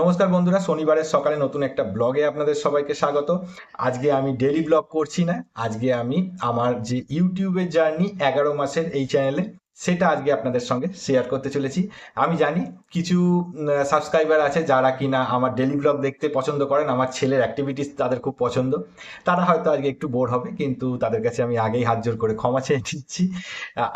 নমস্কার বন্ধুরা, শনিবারের সকালে নতুন একটা ব্লগে আপনাদের সবাইকে স্বাগত। আজকে আমি ডেলি ব্লগ করছি না, আজকে আমি আমার যে ইউটিউবের জার্নি এগারো মাসের এই চ্যানেলে সেটা আজকে আপনাদের সঙ্গে শেয়ার করতে চলেছি। আমি জানি কিছু সাবস্ক্রাইবার আছে যারা কিনা আমার ডেলি ব্লগ দেখতে পছন্দ করেন, আমার ছেলের অ্যাক্টিভিটিস তাদের খুব পছন্দ। তারা হয়তো আজকে একটু বোর হবে, কিন্তু তাদের কাছে আমি আগেই হাত জোর করে ক্ষমা চেয়ে দিচ্ছি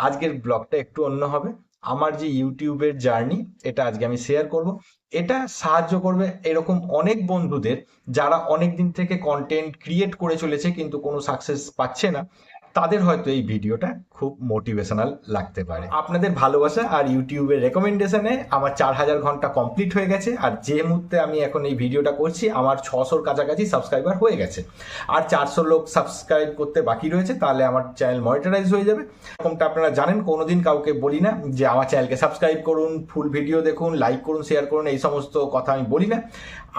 আজকের ব্লগটা একটু অন্য হবে। আমার যে ইউটিউবের জার্নি, এটা আজকে আমি শেয়ার করব। এটা সাহায্য করবে এরকম অনেক বন্ধুদের যারা অনেক দিন থেকে কন্টেন্ট ক্রিয়েট করে চলেছে, কিন্তু কোনো সাকসেস পাচ্ছে না। তাদের হয়তো এই ভিডিওটা খুব মোটিভেশনাল লাগতে পারে। আপনাদের ভালোবাসা আর ইউটিউবের রেকমেন্ডেশনে আমার চার হাজার ঘণ্টা কমপ্লিট হয়ে গেছে, আর যে মুহূর্তে আমি এখন এই ভিডিওটা করছি, আমার ছশোর কাছাকাছি সাবস্ক্রাইবার হয়ে গেছে। আর চারশো লোক সাবস্ক্রাইব করতে বাকি রয়েছে, তাহলে আমার চ্যানেল মনিটারাইজ হয়ে যাবে। এরকমটা আপনারা জানেন, কোনোদিন কাউকে বলি না যে আমার চ্যানেলকে সাবস্ক্রাইব করুন ফুল ভিডিও দেখুন লাইক করুন শেয়ার করুন, এই সমস্ত কথা আমি বলি না।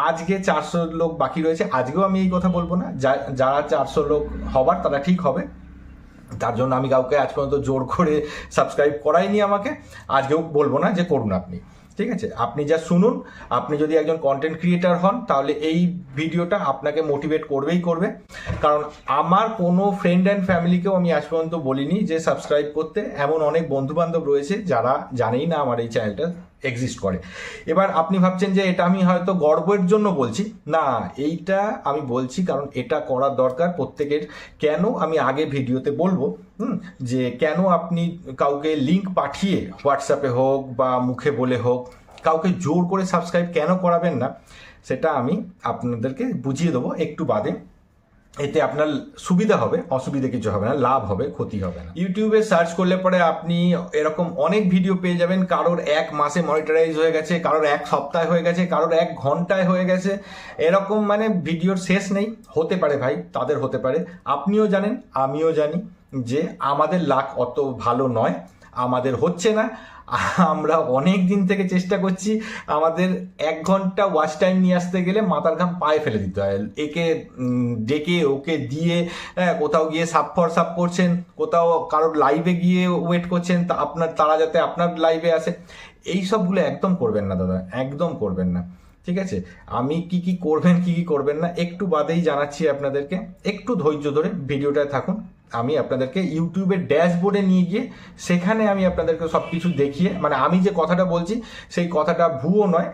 আজকে চারশো লোক বাকি রয়েছে, আজকেও আমি এই কথা বলব না। যারা চারশো লোক হবার, তারা ঠিক হবে। তার জন্য আমি কাউকে আজ পর্যন্ত জোর করে সাবস্ক্রাইব করাইনি আমাকে। আজকেও বলব না যে করুন আপনি। ঠিক আছে? আপনি যা শুনুন, আপনি যদি একজন কন্টেন্ট ক্রিয়েটার হন, তাহলে এই ভিডিওটা আপনাকে মোটিভেট করবেই করবে। কারণ আমার কোনো ফ্রেন্ড অ্যান্ড ফ্যামিলিকেও আমি আজ পর্যন্ত বলিনি যে সাবস্ক্রাইব করতে। এমন অনেক বন্ধু বান্ধব রয়েছে যারা জানেই না আমার এই চ্যানেলটা এক্সিস্ট করে। এবার আপনি ভাবছেন যে এটা আমি হয়তো গর্বের জন্য বলছি। না, এইটা আমি বলছি কারণ এটা করার দরকার প্রত্যেকের। কেন আমি আগে ভিডিওতে বলব যে কেন আপনি কাউকে লিংক পাঠিয়ে হোয়াটসঅ্যাপে হোক বা মুখে বলে হোক, কাউকে জোর করে সাবস্ক্রাইব কেন করাবেন না, সেটা আমি আপনাদেরকে বুঝিয়ে দেবো একটু বাদে। এতে আপনার সুবিধা হবে, অসুবিধা কিছু হবে না, লাভ হবে, ক্ষতি হবে না। ইউটিউবে সার্চ করলে পরে আপনি এরকম অনেক ভিডিও পেয়ে যাবেন, কারোর এক মাসে মনিটারাইজ হয়ে গেছে, কারোর এক সপ্তাহে হয়ে গেছে, কারোর এক ঘন্টায় হয়ে গেছে। এরকম মানে ভিডিওর শেষ নেই। হতে পারে ভাই, তাদের হতে পারে। আপনিও জানেন, আমিও জানি যে আমাদের লাক অত ভালো নয়, আমাদের হচ্ছে না। আমরা অনেক দিন থেকে চেষ্টা করছি আমাদের এক ঘণ্টা ওয়াচ টাইম নিয়ে আসতে গেলে মাথার ঘাম পায়ে ফেলে দিতে হয়। একে ডেকে ওকে দিয়ে হ্যাঁ, কোথাও গিয়ে সাপ ফর সাপ করছেন কোথাও কারোর লাইভে গিয়ে ওয়েট করছেন তা আপনার তারা যাতে আপনার লাইভে আসে। এই সবগুলো একদম করবেন না দাদা একদম করবেন না। ঠিক আছে? আমি কি কি করবেন কি কি করবেন না একটু বাদেই জানাচ্ছি আপনাদেরকে। একটু ধৈর্য ধরে ভিডিওটায় থাকুন। আমি আপনাদেরকে ইউটিউবের ড্যাশবোর্ডে নিয়ে গিয়ে সেখানে আমি আপনাদেরকে সব কিছু দেখিয়ে মানে আমি যে কথাটা বলছি, সেই কথাটা ভুয়ো নয়,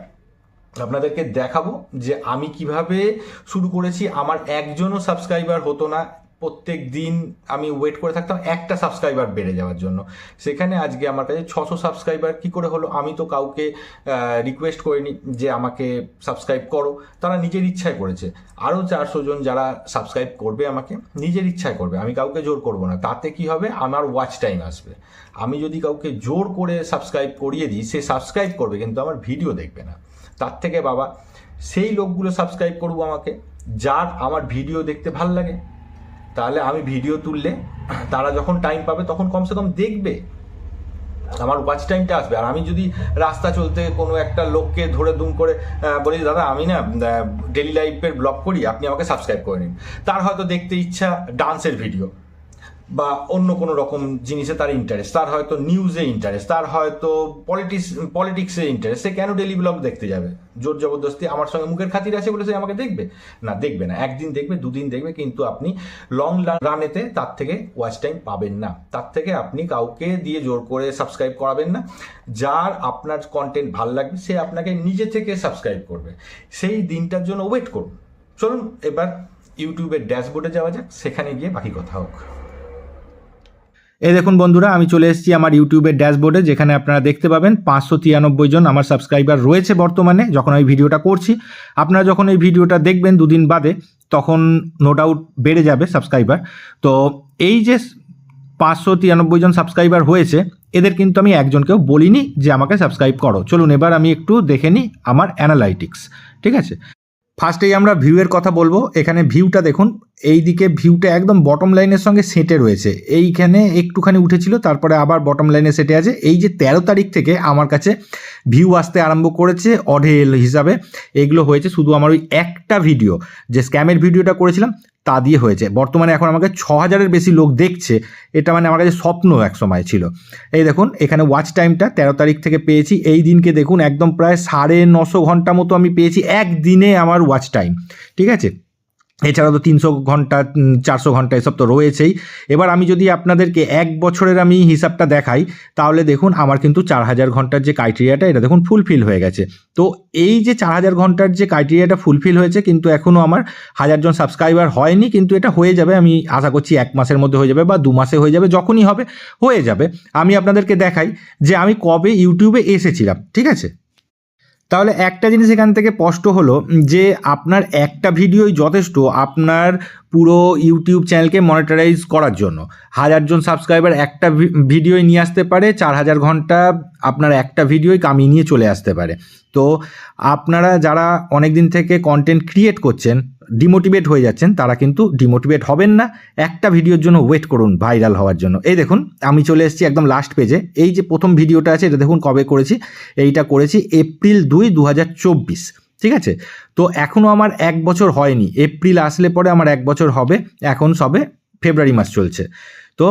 আপনাদেরকে দেখাবো যে আমি কীভাবে শুরু করেছি। আমার একজনও সাবস্ক্রাইবার হতো না প্রত্যেক দিন আমি ওয়েট করে থাকতাম একটা সাবস্ক্রাইবার বেড়ে যাওয়ার জন্য। সেখানে আজকে আমার কাছে ছশো সাবস্ক্রাইবার কি করে হলো? আমি তো কাউকে রিকোয়েস্ট করিনি যে আমাকে সাবস্ক্রাইব করো। তারা নিজের ইচ্ছায় করেছে। আরও চারশো জন যারা সাবস্ক্রাইব করবে আমাকে, নিজের ইচ্ছায় করবে। আমি কাউকে জোর করব না। তাতে কি হবে? আমার ওয়াচ টাইম আসবে। আমি যদি কাউকে জোর করে সাবস্ক্রাইব করিয়ে দিই, সে সাবস্ক্রাইব করবে, কিন্তু আমার ভিডিও দেখবে না। তার থেকে বাবা, সেই লোকগুলো সাবস্ক্রাইব করব আমাকে, যার আমার ভিডিও দেখতে ভালো লাগে। তাহলে আমি ভিডিও তুললে তারা যখন টাইম পাবে তখন কমসে কম দেখবে। আমার ওয়াচ টাইমটা আসবে। আর আমি যদি রাস্তা চলতে কোনো একটা লোককে ধরে দুম করে বলি দাদা, আমি না ডেলি লাইফের ব্লগ করি, আপনি আমাকে সাবস্ক্রাইব করে নিন। তার হয়তো দেখতে ইচ্ছা ডান্সের ভিডিও বা অন্য কোনো রকম জিনিসে তার ইন্টারেস্ট তার হয়তো নিউজে ইন্টারেস্ট তার হয়তো পলিটিক্স পলিটিক্সে ইন্টারেস্ট সে কেন ডেলি ব্লগ দেখতে যাবে? জোর জবরদস্তি আমার সঙ্গে মুখের খাতির আছে বলে সে আমাকে দেখবে? না দেখবে না। একদিন দেখবে, দুদিন দেখবে, কিন্তু আপনি লং রানেতে তার থেকে ওয়াচ টাইম পাবেন না। তার থেকে আপনি কাউকে দিয়ে জোর করে সাবস্ক্রাইব করাবেন না। যার আপনার কন্টেন্ট ভালো লাগবে, সে আপনাকে নিজে থেকে সাবস্ক্রাইব করবে। সেই দিনটার জন্য ওয়েট করুন। চলুন, এবার ইউটিউবের ড্যাশবোর্ডে যাওয়া যাক। সেখানে গিয়ে বাকি কথা হোক। এই দেখুন বন্ধুরা, আমি চলে এসেছি আমার ইউটিউবের ড্যাশবোর্ডে যেখানে আপনারা দেখতে পাবেন পাঁচশো তিরানব্বই জন আমার সাবস্ক্রাইবার রয়েছে বর্তমানে যখন আমি ভিডিওটা করছি। আপনারা যখন এই ভিডিওটা দেখবেন দুদিন বাদে, তখন নো ডাউট বেড়ে যাবে সাবস্ক্রাইবার তো এই যে পাঁচশো তিরানব্বই জন সাবস্ক্রাইবার হয়েছে, এদের কিন্তু আমি একজনকেও বলিনি যে আমাকে সাবস্ক্রাইব করো। চলুন এবার আমি একটু দেখে নিই আমার অ্যানালাইটিক্স ঠিক আছে? ফার্স্টেই আমরা ভিউয়ের কথা বলব। এখানে ভিউটা দেখুন। এই দিকে ভিউটা একদম বটম লাইনের সঙ্গে সেটে রয়েছে। এইখানে একটুখানি উঠেছিল, তারপরে আবার বটম লাইনে সেটে আছে। এই যে তেরো তারিখ থেকে আমার কাছে ভিউ আসতে আরম্ভ করেছে অঢেল হিসাবে। এগুলো হয়েছে শুধু আমার ওই একটা ভিডিও যে স্ক্যামের ভিডিওটা করেছিলাম তা দিয়ে হয়েছে। বর্তমানে এখন আমাকে ছ হাজারের বেশি লোক দেখছে, এটা মানে আমার কাছে স্বপ্ন এক সময় ছিল। এই দেখুন, এখানে ওয়াচ টাইমটা তেরো তারিখ থেকে পেয়েছি। এই দিনকে দেখুন, একদম প্রায় সাড়ে নশো ঘণ্টা মতো আমি পেয়েছি একদিনে আমার ওয়াচ টাইম ঠিক আছে? এছাড়া তো তিনশো ঘণ্টা চারশো ঘণ্টা এসব তো রয়েছেই। এবার আমি যদি আপনাদেরকে এক বছরের আমি হিসাবটা দেখাই, তাহলে দেখুন আমার কিন্তু চার হাজার ঘণ্টার যে ক্রাইটেরিয়াটা এটা দেখুন ফুলফিল হয়ে গেছে। তো এই যে চার হাজার ঘণ্টার যে ক্রাইটেরিয়াটা ফুলফিল হয়েছে, কিন্তু এখনও আমার হাজারজন সাবস্ক্রাইবার হয়নি, কিন্তু এটা হয়ে যাবে, আমি আশা করছি এক মাসের মধ্যে হয়ে যাবে বা দু মাসে হয়ে যাবে, যখনই হবে, হয়ে যাবে। আমি আপনাদেরকে দেখাই যে আমি কবে ইউটিউবে এসেছিলাম, ঠিক আছে? তাহলে একটা জিনিস এখান থেকে স্পষ্ট হলো যে আপনার একটা ভিডিওই যথেষ্ট আপনার পুরো ইউটিউব চ্যানেলকে মনিটারাইজ করার জন্য। হাজারজন সাবস্ক্রাইবার একটা ভিডিওই নিয়ে আসতে পারে, চার হাজার ঘণ্টা আপনার একটা ভিডিওই কামিয়ে নিয়ে চলে আসতে পারে। তো আপনারা যারা অনেক দিন থেকে কন্টেন্ট ক্রিয়েট করছেন ডিমোটিভেট হয়ে যাচ্ছেন, তারা কিন্তু ডিমোটিভেট হবেন না। একটা ভিডিওর জন্য ওয়েট করুন ভাইরাল হওয়ার জন্য। এই দেখুন, আমি চলে এসেছি একদম লাস্ট পেজে এই যে প্রথম ভিডিওটা আছে, এটা দেখুন কবে করেছি। এইটা করেছি এপ্রিল দুই দু ঠিক আছে? তো এখনও আমার এক বছর হয়নি। এপ্রিল আসলে পরে আমার এক বছর হবে। এখন সবে ফেব্রুয়ারি মাস চলছে। তো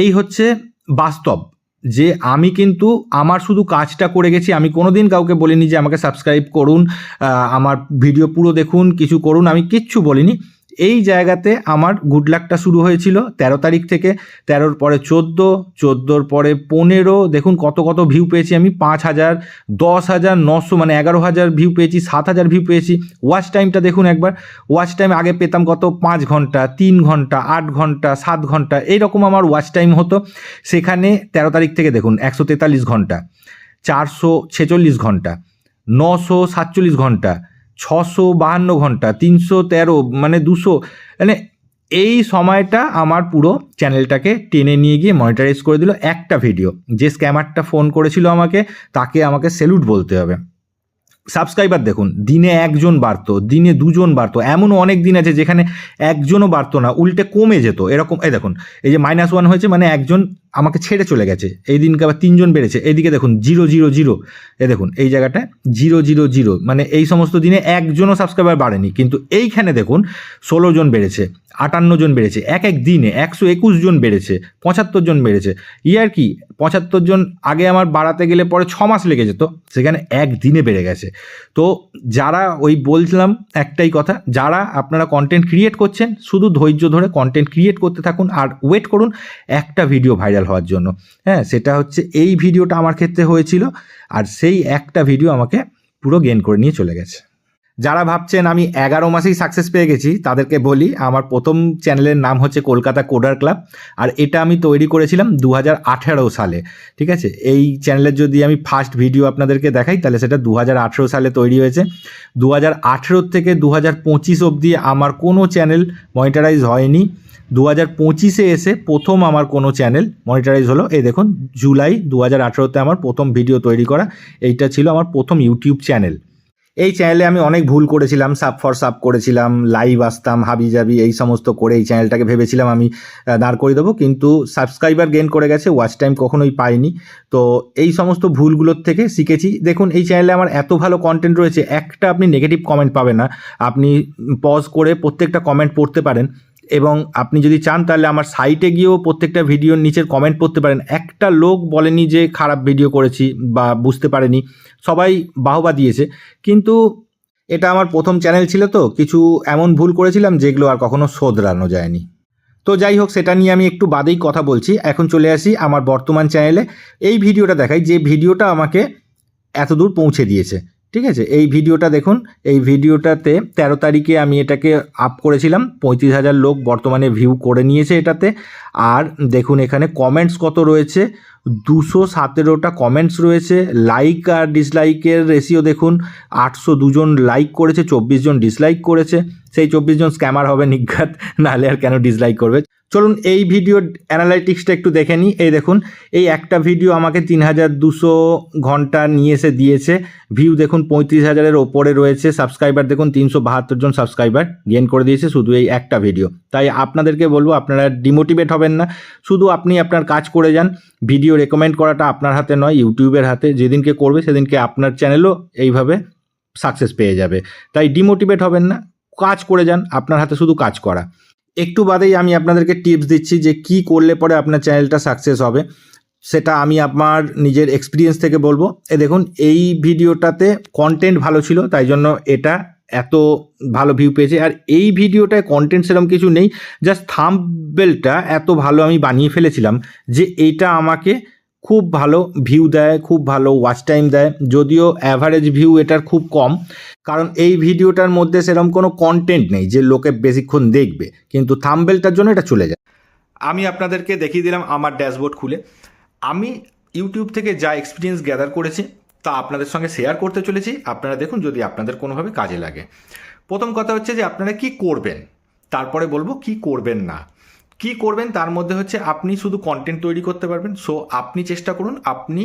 এই হচ্ছে বাস্তব। যে আমি কিন্তু আমার শুধু কাজটা করে গেছি, আমি কোনো দিন কাউকে বলিনি যে আমাকে সাবস্ক্রাইব করুন আমার ভিডিও পুরো দেখুন, কিছু করুন, আমি কিচ্ছু বলিনি। এই জায়গাতে আমার গুড লাকটা শুরু হয়েছিল তেরো তারিখ থেকে, তেরোর পরে চোদ্দ, চোদ্দোর পরে পনেরো। দেখুন কত কত ভিউ পেয়েছি আমি, পাঁচ হাজার, দশ হাজার, নশো মানে এগারো হাজার ভিউ পেয়েছি, সাত হাজার ভিউ পেয়েছি। ওয়াচ টাইমটা দেখুন একবার ওয়াচ টাইম আগে পেতাম কত? পাঁচ ঘণ্টা, তিন ঘণ্টা, আট ঘণ্টা, সাত ঘণ্টা, এইরকম আমার ওয়াচ টাইম হতো। সেখানে তেরো তারিখ থেকে দেখুন, একশো তেতাল্লিশ ঘণ্টা, চারশো ছেচল্লিশ ঘণ্টা, নশো সাতচল্লিশ ঘণ্টা ছশো বাহান্ন ঘণ্টা, তিনশো তেরো মানে দুশো মানে এই সময়টা আমার পুরো চ্যানেলটাকে টেনে নিয়ে গিয়ে মনিটারাইজ করে দিল একটা ভিডিও যে স্ক্যামারটা ফোন করেছিল আমাকে, তাকে আমাকে সেলুট বলতে হবে। সাবস্ক্রাইবার দেখুন, দিনে একজন বাড়তো, দিনে দুজন বাড়তো, এমনও অনেক দিন আছে যেখানে একজনও বাড়তো না, উল্টে কমে যেত। এরকম, এই দেখুন, এই যে মাইনাস ওয়ান হয়েছে মানে একজন আমাকে ছেড়ে চলে গেছে। এই দিনকে আবার তিনজন বেড়েছে। এইদিকে দেখুন, জিরো জিরো জিরো। এ দেখুন, এই জায়গাটায় জিরো জিরো জিরো। মানে এই সমস্ত দিনে একজনও সাবস্ক্রাইবার বাড়েনি। কিন্তু এইখানে দেখুন, ষোলো জন বেড়েছে, আটান্ন জন বেড়েছে, এক এক দিনে একশো একুশ জন বেড়েছে, পঁচাত্তর জন বেড়েছে। ইয়ার কি, পঁচাত্তর জন আগে আমার বাড়াতে গেলে পরে ছ মাস লেগে যেত, সেখানে এক দিনে বেড়ে গেছে। তো যারা ওই বলছিলাম একটাই কথা, যারা আপনারা কন্টেন্ট ক্রিয়েট করছেন, শুধু ধৈর্য ধরে কন্টেন্ট ক্রিয়েট করতে থাকুন আর ওয়েট করুন, একটা ভিডিও ভাইরাল হওয়ার জন্য। হ্যাঁ সেটা হচ্ছে এই ভিডিওটা আমার ক্ষেত্রে হয়েছিল, আর সেই একটা ভিডিও আমাকে পুরো গেন করে নিয়ে চলে গেছে। যারা ভাবছেন আমি এগারো মাসেই সাকসেস পেয়ে গেছি, তাদেরকে বলি, আমার প্রথম চ্যানেলের নাম হচ্ছে কলকাতা কোডার ক্লাব, আর এটা আমি তৈরি করেছিলাম দু হাজার আঠেরো সালে, ঠিক আছে? এই চ্যানেলের যদি আমি ফার্স্ট ভিডিও আপনাদেরকে দেখাই, তাহলে সেটা দু হাজার আঠেরো সালে তৈরি হয়েছে। দু হাজার আঠেরো থেকে দু হাজার পঁচিশ অবধি আমার কোনো চ্যানেল মনিটারাইজ হয়নি। দু হাজার পঁচিশে এসে প্রথম আমার কোনো চ্যানেল মনিটারাইজ হলো। এই দেখুন, জুলাই দু হাজার আঠেরোতে আমার প্রথম ভিডিও তৈরি করা। এইটা ছিল আমার প্রথম ইউটিউব চ্যানেল। এই চ্যানেলে আমি অনেক ভুল করেছিলাম সাব ফর সাব করেছিলাম, লাইভ আসতাম, হাবি জাবি, এই সমস্ত করে এই চ্যানেলটাকে ভেবেছিলাম আমি দাঁড় করে দেবো। কিন্তু সাবস্ক্রাইবার গেন করে গেছে ওয়াচ টাইম কখনোই পাইনি। তো এই সমস্ত ভুলগুলোর থেকে শিখেছি। দেখুন, এই চ্যানেলে আমার এত ভালো কন্টেন্ট রয়েছে, একটা আপনি নেগেটিভ কমেন্ট পাবেন না। আপনি পজ করে প্রত্যেকটা কমেন্ট পড়তে পারেন। এবং আপনি যদি চান তাহলে আমার সাইটে গিয়েও প্রত্যেকটা ভিডিওর নিচের কমেন্ট পড়তে পারেন। একটা লোক বলেনি যে খারাপ ভিডিও করেছি বা বুঝতে পারেনি। সবাই বাহবা দিয়েছে। কিন্তু এটা আমার প্রথম চ্যানেল ছিল তো, কিছু এমন ভুল করেছিলাম যেগুলো আর কখনো শোধরানো যায়নি। তো যাই হোক, সেটা নিয়ে আমি একটু বাদেই কথা বলছি। এখন চলে আসি আমার বর্তমান চ্যানেলে এই ভিডিওটা দেখাই যে ভিডিওটা আমাকে এত দূর পৌঁছে দিয়েছে। ঠিক আছে? এই ভিডিওটা দেখুন। এই ভিডিওটাতে তেরো তারিখে আমি এটাকে আপ করেছিলাম। পঁয়ত্রিশ হাজার লোক বর্তমানে ভিউ করে নিয়েছে এটাতে। আর দেখুন এখানে কমেন্টস কত রয়েছে? দুশো সতেরোটা কমেন্টস রয়েছে। লাইক আর ডিসলাইকের রেশিও দেখুন, আটশো দুজন লাইক করেছে, চব্বিশ জন ডিসলাইক করেছে। সেই চব্বিশ জন স্ক্যামার হবে নিঘাত নাহলে আর কেন ডিসলাইক করবে? চলুন এই ভিডিওর অ্যানালাইটিক্সটা একটু দেখে নিই। এই দেখুন, এই একটা ভিডিও আমাকে তিন হাজার দুশো ঘণ্টা নিয়ে এসে দিয়েছে। ভিউ দেখুন, পঁয়ত্রিশ হাজারের ওপরে রয়েছে। সাবস্ক্রাইবার দেখুন, তিনশো বাহাত্তর জন সাবস্ক্রাইবার গেন করে দিয়েছে শুধু এই একটা ভিডিও তাই আপনাদেরকে বলব, আপনারা ডিমোটিভেট হবেন না। শুধু আপনি আপনার কাজ করে যান। ভিডিও রেকমেন্ড করাটা আপনার হাতে নয়, ইউটিউবের হাতে। যেদিনকে করবে, সেদিনকে আপনার চ্যানেলও এইভাবে সাকসেস পেয়ে যাবে। তাই ডিমোটিভেট হবেন না। কাজ করে যান, আপনার হাতে শুধু কাজ করা। একটু বাদেই আমি আপনাদেরকে টিপস দিচ্ছি যে কি করলে পরে আপনার চ্যানেলটা সাকসেস হবে। সেটা আমি আমার নিজের এক্সপিরিয়েন্স থেকে বলব। এ দেখুন, এই ভিডিওটাতে কন্টেন্ট ভালো ছিল, তাই জন্য এটা এত ভালো ভিউ পেয়েছে। আর এই ভিডিওটায় কন্টেন্ট সেরকম কিছু নেই জাস্ট থাম্ববেলটা এত ভালো আমি বানিয়ে ফেলেছিলাম যে এইটা আমাকে খুব ভালো ভিউ দেয়, খুব ভালো ওয়াচ টাইম দেয়। যদিও অ্যাভারেজ ভিউ এটার খুব কম, কারণ এই ভিডিওটার মধ্যে সেরকম কোনো কন্টেন্ট নেই যে লোকে বেশিক্ষণ দেখবে। কিন্তু থাম্বেলটার জন্য এটা চলে যায়। আমি আপনাদেরকে দেখিয়ে দিলাম আমার ড্যাশবোর্ড খুলে। আমি ইউটিউব থেকে যা এক্সপিরিয়েন্স গ্যাদার করেছি, তা আপনাদের সঙ্গে শেয়ার করতে চলেছি। আপনারা দেখুন যদি আপনাদের কোনোভাবে কাজে লাগে। প্রথম কথা হচ্ছে যে আপনারা কি করবেন? তারপরে বলব কি করবেন না। কি করবেন তার মধ্যে হচ্ছে আপনি শুধু কন্টেন্ট তৈরি করতে পারবেন। সো আপনি চেষ্টা করুন, আপনি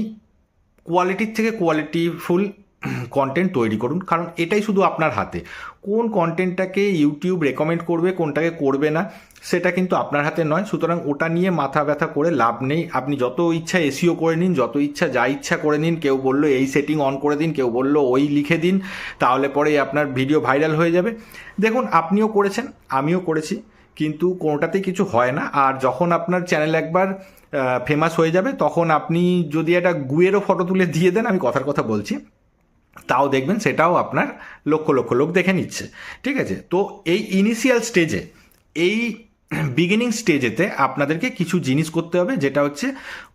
কোয়ালিটির থেকে কোয়ালিটিফুল কন্টেন্ট তৈরি করুন। কারণ এটাই শুধু আপনার হাতে। কোন কন্টেন্টটাকে ইউটিউব রেকমেন্ড করবে, কোনটাকে করবে না, সেটা কিন্তু আপনার হাতে নয়। সুতরাং ওটা নিয়ে মাথা ব্যথা করে লাভ নেই। আপনি যত ইচ্ছা এসিও করে নিন, যত ইচ্ছা যা ইচ্ছা করে নিন, কেউ বলল এই সেটিং অন করে দিন, কেউ বলল ওই লিখে দিন, তাহলে পরে আপনার ভিডিও ভাইরাল হয়ে যাবে। দেখুন, আপনিও করেছেন, আমিও করেছি। কিন্তু কোনোটাতেই কিছু হয় না। আর যখন আপনার চ্যানেল একবার ফেমাস হয়ে যাবে, তখন আপনি যদি একটা গুয়েরও ফটো তুলে দিয়ে দেন, আমি কথার কথা বলছি, তাও দেখবেন সেটাও আপনার লক্ষ লক্ষ লোক দেখে নিচ্ছে। ঠিক আছে? তো এই ইনিশিয়াল স্টেজে এই বিগিনিং স্টেজেতে আপনাদেরকে কিছু জিনিস করতে হবে, যেটা হচ্ছে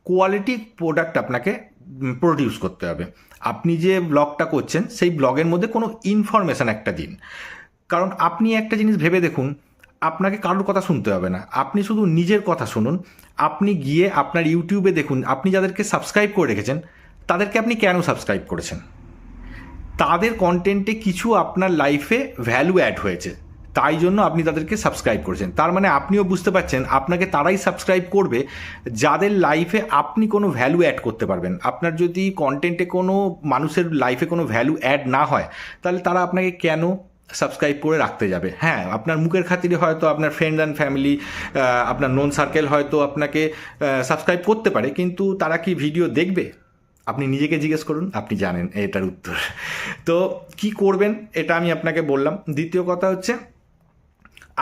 কোয়ালিটি প্রোডাক্ট আপনাকে প্রডিউস করতে হবে। আপনি যে ব্লগটা করছেন, সেই ব্লগের মধ্যে কোনো ইনফরমেশান একটা দিন। কারণ আপনি একটা জিনিস ভেবে দেখুন আপনাকে কারোর কথা শুনতে হবে না। আপনি শুধু নিজের কথা শুনুন। আপনি গিয়ে আপনার ইউটিউবে দেখুন, আপনি যাদেরকে সাবস্ক্রাইব করে রেখেছেন, তাদেরকে আপনি কেন সাবস্ক্রাইব করেছেন? তাদের কন্টেন্টে কিছু আপনার লাইফে ভ্যালু অ্যাড হয়েছে। তাই জন্য আপনি তাদেরকে সাবস্ক্রাইব করেছেন। তার মানে আপনিও বুঝতে পারছেন, আপনাকে তারাই সাবস্ক্রাইব করবে, যাদের লাইফে আপনি কোনো ভ্যালু অ্যাড করতে পারবেন। আপনার যদি কন্টেন্টে কোনো মানুষের লাইফে কোনো ভ্যালু অ্যাড না হয়, তাহলে তারা আপনাকে কেন সাবস্ক্রাইব করে রাখতে যাবে। হ্যাঁ আপনার মুখের খাতিরে হয়তো আপনার ফ্রেন্ড অ্যান্ড ফ্যামিলি আপনার নোন সার্কেল হয়তো আপনাকে সাবস্ক্রাইব করতে পারে, কিন্তু তারা কি ভিডিও দেখবে? আপনি নিজেকে জিজ্ঞেস করুন, আপনি জানেন, এটার উত্তর। তো কি করবেন, এটা আমি আপনাকে বললাম। দ্বিতীয় কথা হচ্ছে,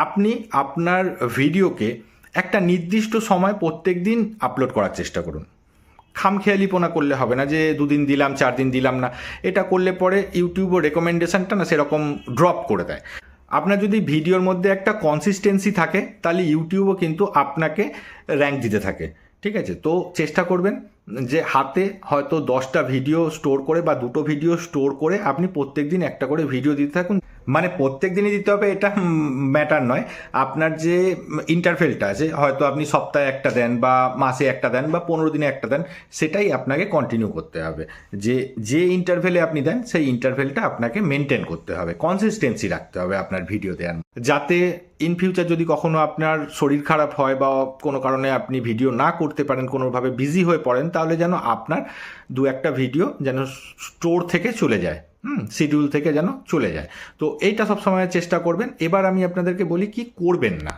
আপনি আপনার ভিডিওকে একটা নির্দিষ্ট সময় প্রত্যেক দিন আপলোড করার চেষ্টা করুন। খামখেয়ালিপনা করলে হবে না যে দুদিন দিলাম চার দিন দিলাম না। এটা করলে পরে ইউটিউবও রেকমেন্ডেশনটা না সেরকম ড্রপ করে দেয়। আপনার যদি ভিডিওর মধ্যে একটা কনসিস্টেন্সি থাকে, তাহলে ইউটিউবও কিন্তু আপনাকে র্যাঙ্ক দিতে থাকে। ঠিক আছে? তো চেষ্টা করবেন যে হাতে হয়তো দশটা ভিডিও স্টোর করে বা দুটো ভিডিও স্টোর করে আপনি প্রত্যেক দিন একটা করে ভিডিও দিতে থাকুন। মানে প্রত্যেক দিনই দিতে হবে, এটা ম্যাটার নয়। আপনার যে ইন্টারভেলটা আছে, হয়তো আপনি সপ্তাহে একটা দেন বা মাসে একটা দেন বা পনেরো দিনে একটা দেন, সেটাই আপনাকে কন্টিনিউ করতে হবে। যে যে ইন্টারভেলে আপনি দেন, সেই ইন্টারভেলটা আপনাকে মেনটেন করতে হবে। কনসিস্টেন্সি রাখতে হবে আপনার ভিডিও দেওয়ার। যাতে ইন ফিউচার যদি কখনো আপনার শরীর খারাপ হয় বা কোনো কারণে আপনি ভিডিও না করতে পারেন, কোনোভাবে বিজি হয়ে পড়েন, তাহলে যেন আপনার দু একটা ভিডিও যেন স্টোর থেকে চলে যায়। হুম শিডিউল থেকে যেন চলে যায়। তো এইটা সবসময় চেষ্টা করবেন। এবার আমি আপনাদেরকে বলি কি করবেন না।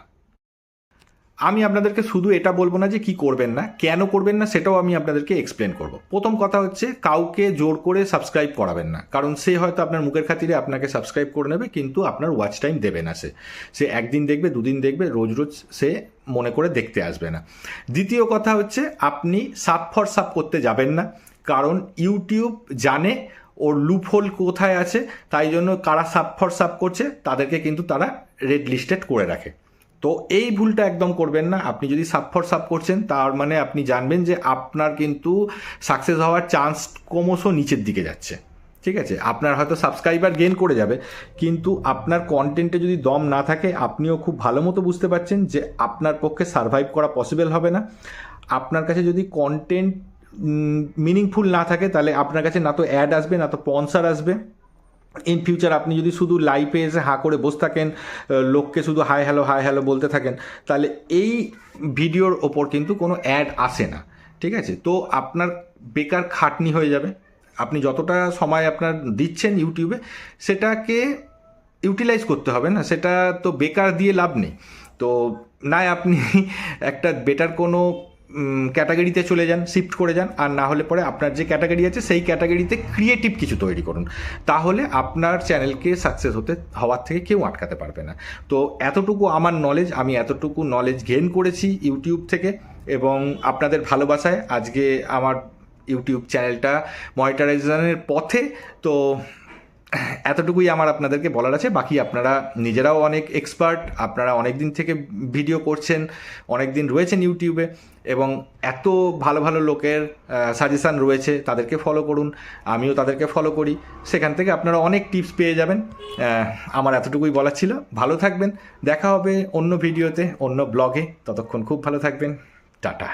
আমি আপনাদেরকে শুধু এটা বলব না যে কি করবেন না, কেন করবেন না সেটাও আমি আপনাদেরকে এক্সপ্লেন করব। প্রথম কথা হচ্ছে, কাউকে জোর করে সাবস্ক্রাইব করাবেন না। কারণ সে হয়তো আপনার মুখের খাতিরে আপনাকে সাবস্ক্রাইব করে নেবে, কিন্তু আপনার ওয়াচ টাইম দেবে না সে। সে একদিন দেখবে, দুদিন দেখবে, রোজ রোজ সে মনে করে দেখতে আসবে না। দ্বিতীয় কথা হচ্ছে, আপনি সাপ ফর সাপ করতে যাবেন না। কারণ ইউটিউব জানে ওর লুপহোল কোথায় আছে, তাই জন্য কারা সাপ ফর সাপ করছে, তাদেরকে কিন্তু তারা রেড লিস্টেড করে রাখে। তো এই ভুলটা একদম করবেন না। আপনি যদি সাপ ফর সাপ করছেন, তার মানে আপনি জানবেন যে আপনার কিন্তু সাকসেস হওয়ার চান্স ক্রমশ নিচের দিকে যাচ্ছে। ঠিক আছে? আপনার হয়তো সাবস্ক্রাইবার গেন করে যাবে, কিন্তু আপনার কন্টেন্টে যদি দম না থাকে, আপনিও খুব ভালো মতো বুঝতে পারছেন যে আপনার পক্ষে সার্ভাইভ করা পসিবল হবে না। আপনার কাছে যদি কন্টেন্ট মিনিংফুল না থাকে, তাহলে আপনার কাছে না তো অ্যাড আসবে, না তো স্পন্সার আসবে। ইন ফিউচার আপনি যদি শুধু লাইফে এসে হাঁ করে বসে থাকেন লোককে শুধু হাই হ্যালো হাই হ্যালো বলতে থাকেন, তাহলে এই ভিডিওর ওপর কিন্তু কোনো অ্যাড আসে না, ঠিক আছে? তো আপনার বেকার খাটনি হয়ে যাবে। আপনি যতটা সময় আপনার দিচ্ছেন ইউটিউবে সেটাকে ইউটিলাইজ করতে হবে না, সেটা তো বেকার দিয়ে লাভ নেই। তো না আপনি একটা বেটার কোনো ক্যাটাগরিতে চলে যান, শিফট করে যান, আর না হলে পরে আপনার যে ক্যাটাগরি আছে সেই ক্যাটাগরিতে ক্রিয়েটিভ কিছু তৈরি করুন। তাহলে আপনার চ্যানেলকে সাকসেস হতে, হওয়ার থেকে কেউ আটকাতে পারবে না। তো এতটুকু আমার নলেজ আমি এতটুকু নলেজ গেন করেছি ইউটিউব থেকে, এবং আপনাদের ভালোবাসায় আজকে আমার ইউটিউব চ্যানেলটা মনিটারাইজেশনের পথে, তো এতটুকুই আমার আপনাদেরকে বলার আছে। বাকি আপনারা নিজেরাও অনেক এক্সপার্ট আপনারা অনেক দিন থেকে ভিডিও করছেন অনেক দিন রয়েছেন ইউটিউবে এবং এত ভালো ভালো লোকের সাজেশান রয়েছে, তাদেরকে ফলো করুন। আমিও তাদেরকে ফলো করি। সেখান থেকে আপনারা অনেক টিপস পেয়ে যাবেন। আমার এতটুকুই বলার ছিল। ভালো থাকবেন। দেখা হবে অন্য ভিডিওতে অন্য ব্লগে ততক্ষণ খুব ভালো থাকবেন। টাটা।